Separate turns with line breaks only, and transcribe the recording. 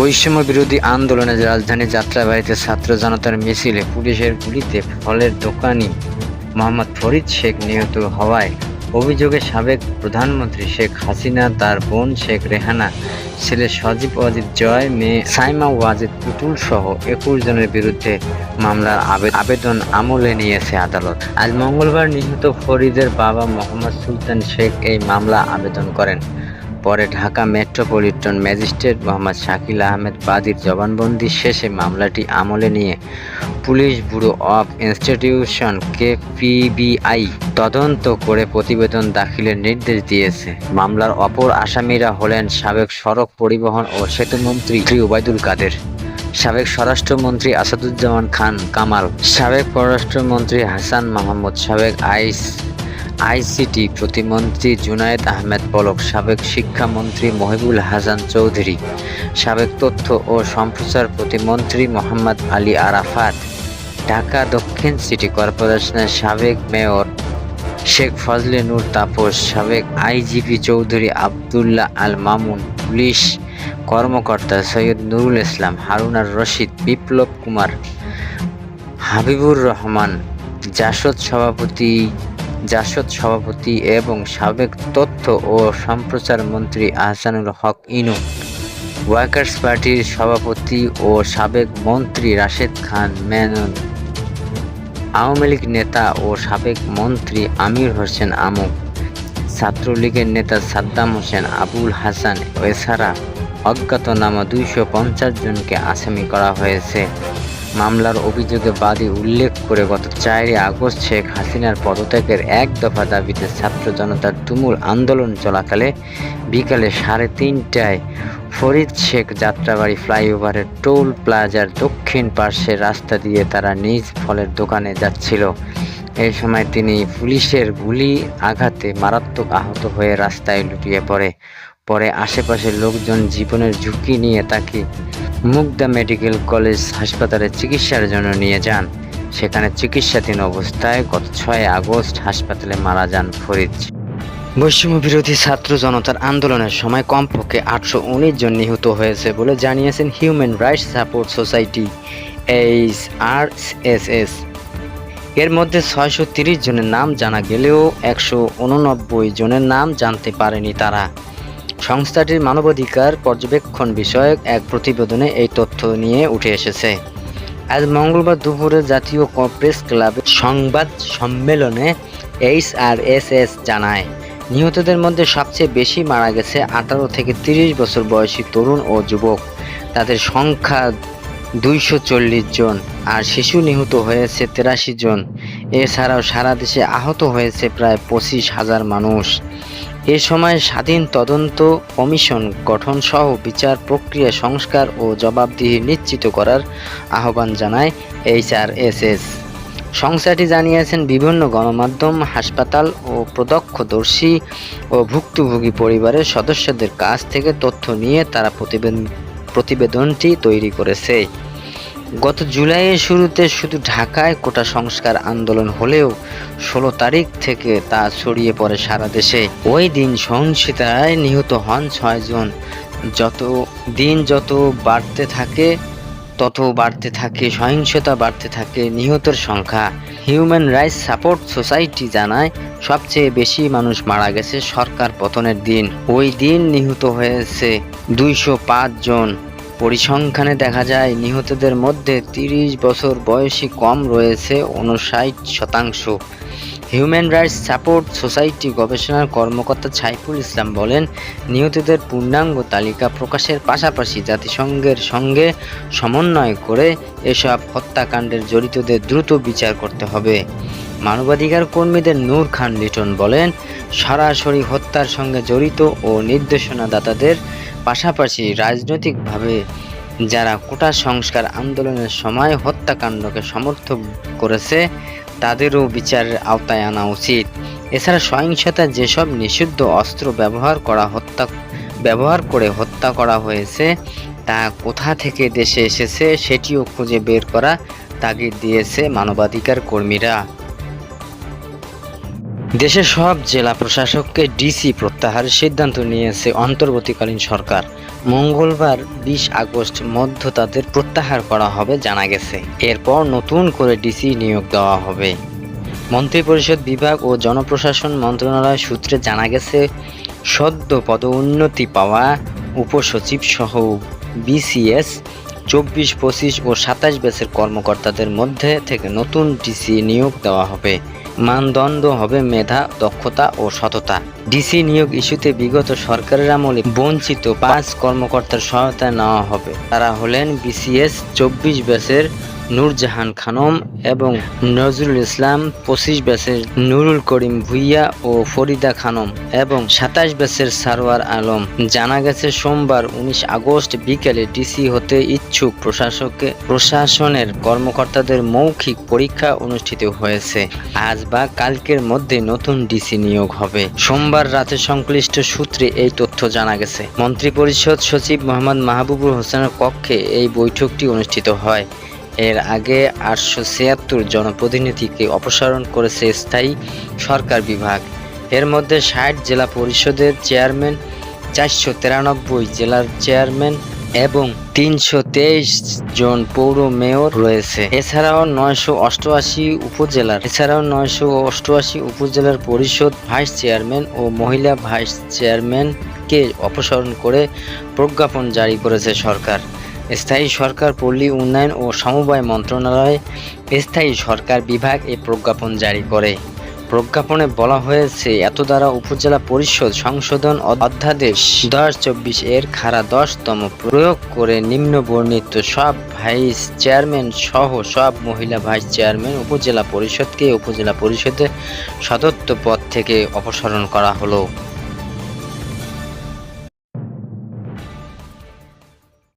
বৈষম্য বিরোধী আন্দোলনে রাজধানী যাত্রাবাড়িতে ছাত্র জনতার মিছিলে পুলিশের গুলিতে ফলের দোকানি মোহাম্মদ ফরিদ শেখ নিহত হওয়ায় অভিযোগে সাবেক প্রধানমন্ত্রী শেখ হাসিনা, তার বোন শেখ রেহানা, ছেলে সজীব ওয়াজিদ জয়, মেয়ে সাইমা ওয়াজিদ পুতুল সহ একুশ জনের বিরুদ্ধে মামলার আবে- আবেদন আমলে নিয়েছে আদালত। আজ মঙ্গলবার নিহত ফরিদের বাবা মোহাম্মদ সুলতান শেখ এই মামলা আবেদন করেন। পরে ঢাকা মেট্রোপলিটন ম্যাজিস্ট্রেট মোহাম্মদ শাকিল আহমেদ বাদীর জবানবন্দি শেষে মামলাটি আমলে নিয়ে পুলিশ ব্যুরো অফ ইনস্টিটিউশন কে পিবিআই তদন্ত করে প্রতিবেদন দাখিলের নির্দেশ দিয়েছে। মামলার অপর আসামিরা হলেন সাবেক সড়ক পরিবহন ও সেতুমন্ত্রী শ্রী ওবায়দুল কাদের, সাবেক স্বরাষ্ট্রমন্ত্রী আসাদুজ্জামান খান কামাল, সাবেক পররাষ্ট্রমন্ত্রী হাসান মাহমুদ, সাবেক আইস আইসিটি প্রতিমন্ত্রী জুনায়েদ আহমেদ পলক সাবেক শিক্ষামন্ত্রী মহিবুল হাসান চৌধুরী, সাবেক তথ্য ও সম্প্রচার প্রতিমন্ত্রী মোহাম্মদ আলী আরাফাত, ঢাকা দক্ষিণ সিটি কর্পোরেশনের সাবেক মেয়র শেখ ফজলে নূর তাপস, সাবেক আইজিপি চৌধুরী আবদুল্লাহ আল মামুন, পুলিশ কর্মকর্তা সৈয়দ নুরুল ইসলাম, হারুনার রশিদ, বিপ্লব কুমার, হাবিবুর রহমান, জাসদ সভাপতি জাসদ সভাপতি এবং সাবেক তথ্য ও সম্প্রচার মন্ত্রী আহসানুল হক ইনু। ওয়ার্কার্স পার্টির সভাপতি ও সাবেক মন্ত্রী রাশেদ খান মেনন। আওয়ামী লীগ নেতা ও সাবেক মন্ত্রী আমির হোসেন আমু ছাত্রলীগের নেতা সাদ্দাম হোসেন, আবুল হাসান এছাড়া অজ্ঞাতনামা দুইশো পঞ্চাশ জনকে আসামি করা হয়েছে। মামলার অভিযোগে বাদী উল্লেখ করে গত চারই আগস্ট শেখ হাসিনার পদত্যাগের এক দফা দাবিতে ছাত্র জনতার তুমুল আন্দোলন চলাকালে বিকালে সাড়ে তিনটায় ফরিদ শেখ যাত্রাবাড়ি ফ্লাইওভারের টোল প্লাজার দক্ষিণ পার্শ্বের রাস্তা দিয়ে তারা নিজ ফলের দোকানে যাচ্ছিল। এই সময় তিনি পুলিশের গুলি আঘাতে মারাত্মক আহত হয়ে রাস্তায় লুটিয়ে পড়ে। পরে আশেপাশের লোকজন জীবনের ঝুঁকি নিয়ে তাকে মুগদা মেডিকেল কলেজ হাসপাতালে চিকিৎসার জন্য নিয়ে যান। সেখানে চিকিৎসাধীন অবস্থায় গত ছয় আগস্ট হাসপাতালে মারা যান ফরিদ। বৈষম্য বিরোধী ছাত্র জনতার আন্দোলনের সময় কমপক্ষে আটশো উনিশ জন নিহত হয়েছে বলে জানিয়েছেন human rights support society H R S S এর মধ্যে ছয়শো তিরিশ জনের নাম জানা গেলেও একশো উননব্বই জনের নাম জানতে পারেনি তারা। সংস্থাটির মানবাধিকার পর্যবেক্ষণ বিষয়ক এক প্রতিবেদনে এই তথ্য নিয়ে উঠে এসেছে। আজ মঙ্গলবার দুপুরে জাতীয় প্রেস ক্লাবের সংবাদ সম্মেলনে এইচ আর এস এস জানায়, নিহতদের মধ্যে সবচেয়ে বেশি মারা গেছে আঠারো থেকে তিরিশ বছর বয়সী তরুণ ও যুবক। তাদের সংখ্যা দুইশো চল্লিশ জন আর শিশু নিহত হয়েছে তেরাশি জন। এছাড়াও সারা দেশে আহত হয়েছে প্রায় পঁচিশ হাজার মানুষ। এ সময় স্বাধীন তদন্ত কমিশন গঠন সহ বিচার প্রক্রিয়া সংস্কার ও জবাবদিহি নিশ্চিত করার আহ্বান জানায় এইচআরএসএস। সংস্থাটি জানিয়েছেন, বিভিন্ন গণমাধ্যম, হাসপাতাল ও প্রত্যক্ষদর্শী ও ভুক্তভোগী পরিবারের সদস্যদের কাছ থেকে তথ্য নিয়ে তারা প্রতিবেদন প্রতিবেদনটি তৈরি করেছে। গত জুলাইয়ের শুরুতে শুধু ঢাকায় কোটা সংস্কার আন্দোলন হলেও ষোলো তারিখ থেকে তা ছড়িয়ে পড়ে সারা দেশে। ওই দিন সহিংসতায় নিহত হন ছয়জন যত দিন যত বাড়তে থাকে, তত বাড়তে থাকে, সহিংসতা বাড়তে থাকে নিহতের সংখ্যা। হিউম্যান রাইটস সাপোর্ট সোসাইটি জানায়, সবচেয়ে বেশি মানুষ মারা গেছে সরকার পতনের দিন। ওই দিন নিহত হয়েছে দুইশো পাঁচ জন। পরিসংখ্যানে দেখা যায়, নিহতদের মধ্যে তিরিশ বছর বয়সী কম রয়েছে উনষাট শতাংশ। হিউম্যান রাইটস সাপোর্ট সোসাইটি গবেষণার কর্মকর্তা সাইফুল ইসলাম বলেন, নিহতদের পূর্ণাঙ্গ তালিকা প্রকাশের পাশাপাশি জাতিসংঘের সঙ্গে সমন্বয় করে এসব হত্যাকাণ্ডের জড়িতদের দ্রুত বিচার করতে হবে। মানবাধিকার কর্মীদের নূর খান লিটন বলেন, সরাসরি হত্যার সঙ্গে জড়িত ও নির্দেশনাদাতাদের পাশাপাশি রাজনৈতিকভাবে যারা কোটা সংস্কার আন্দোলনের সময় হত্যাকাণ্ডকে সমর্থন করেছে, তাদেরও বিচারের আওতায় আনা উচিত। এছাড়া সহিংসতা যেসব নিষিদ্ধ অস্ত্র ব্যবহার করা হত্যা, ব্যবহার করে হত্যা করা হয়েছে, তা কোথা থেকে দেশে এসেছে সেটিও খুঁজে বের করা তাগিদ দিয়েছে মানবাধিকার কর্মীরা। দেশের সব জেলা প্রশাসককে ডিসি প্রত্যাহারের সিদ্ধান্ত নিয়েছে অন্তর্বর্তীকালীন সরকার। মঙ্গলবার বিশ আগস্ট মধ্য তাদের প্রত্যাহার করা হবে জানা গেছে। এরপর নতুন করে ডিসি নিয়োগ দেওয়া হবে। মন্ত্রিপরিষদ বিভাগ ও জনপ্রশাসন মন্ত্রণালয় সূত্রে জানা গেছে, সদ্য পদোন্নতি পাওয়া উপসচিব সহ বিসিএস চব্বিশ, পঁচিশ ও সাতাশ ব্যাচের কর্মকর্তাদের মধ্যে থেকে নতুন ডিসি নিয়োগ দেওয়া হবে। মানদণ্ড হবে মেধা, দক্ষতা ও সততা। ডিসি নিয়োগ ইস্যুতে বিগত সরকারের আমলে বঞ্চিত পাঁচ কর্মকর্তার সহায়তা নেওয়া হবে। তারা হলেন বিসিএস চব্বিশ ব্যাচের নূরজাহান খানম এবং নজরুল ইসলাম, পঁচিশ ব্যাচের নুরুল করিম ভুইয়া ও ফরিদা খানম এবং সাতাশ ব্যাচের সারোয়ার আলম। জানা গেছে, সোমবার উনিশ আগস্ট বিকেলে ডিসি হতে ইচ্ছুক প্রশাসকে প্রশাসনের কর্মকর্তাদের মৌখিক পরীক্ষা অনুষ্ঠিত হয়েছে। আজ বা কালকের মধ্যে নতুন ডিসি নিয়োগ হবে। সোমবার রাতে সংশ্লিষ্ট সূত্রে এই তথ্য জানা গেছে। মন্ত্রিপরিষদ সচিব মোহাম্মদ মাহবুবুর হোসেনের কক্ষে এই বৈঠকটি অনুষ্ঠিত হয়। এর আগে আটশো ছিয়াত্তর জনপ্রতিনিধিকে অপসারণ করেছে স্থায়ী সরকার বিভাগ। এর মধ্যে ষাট জেলা পরিষদের চেয়ারম্যান, চারশো তিরানব্বই জেলার চেয়ারম্যান এবং তিনশো তেইশ জন পৌর মেয়র রয়েছে। এছাড়াও নয়শো অষ্টআশি উপজেলার, এছাড়াও নয়শো অষ্টআশি উপজেলার পরিষদ ভাইস চেয়ারম্যান ও মহিলা ভাইস চেয়ারম্যানকে অপসারণ করে প্রজ্ঞাপন জারি করেছে সরকার। স্থায়ী সরকার, পল্লী উন্নয়ন ও সমবায় মন্ত্রণালয় স্থায়ী সরকার বিভাগ এই প্রজ্ঞাপন জারি করে। প্রজ্ঞাপনে বলা হয়েছে এত দ্বারা উপজেলা পরিষদ সংশোধন অধ্যাদেশ দশ চব্বিশ এর খাড়া দশতম প্রয়োগ করে নিম্ন বর্ণিত সব ভাইস চেয়ারম্যান সহ সব মহিলা ভাইস চেয়ারম্যান উপজেলা পরিষদকে উপজেলা পরিষদের সদস্য পদ থেকে অপসারণ করা হলো।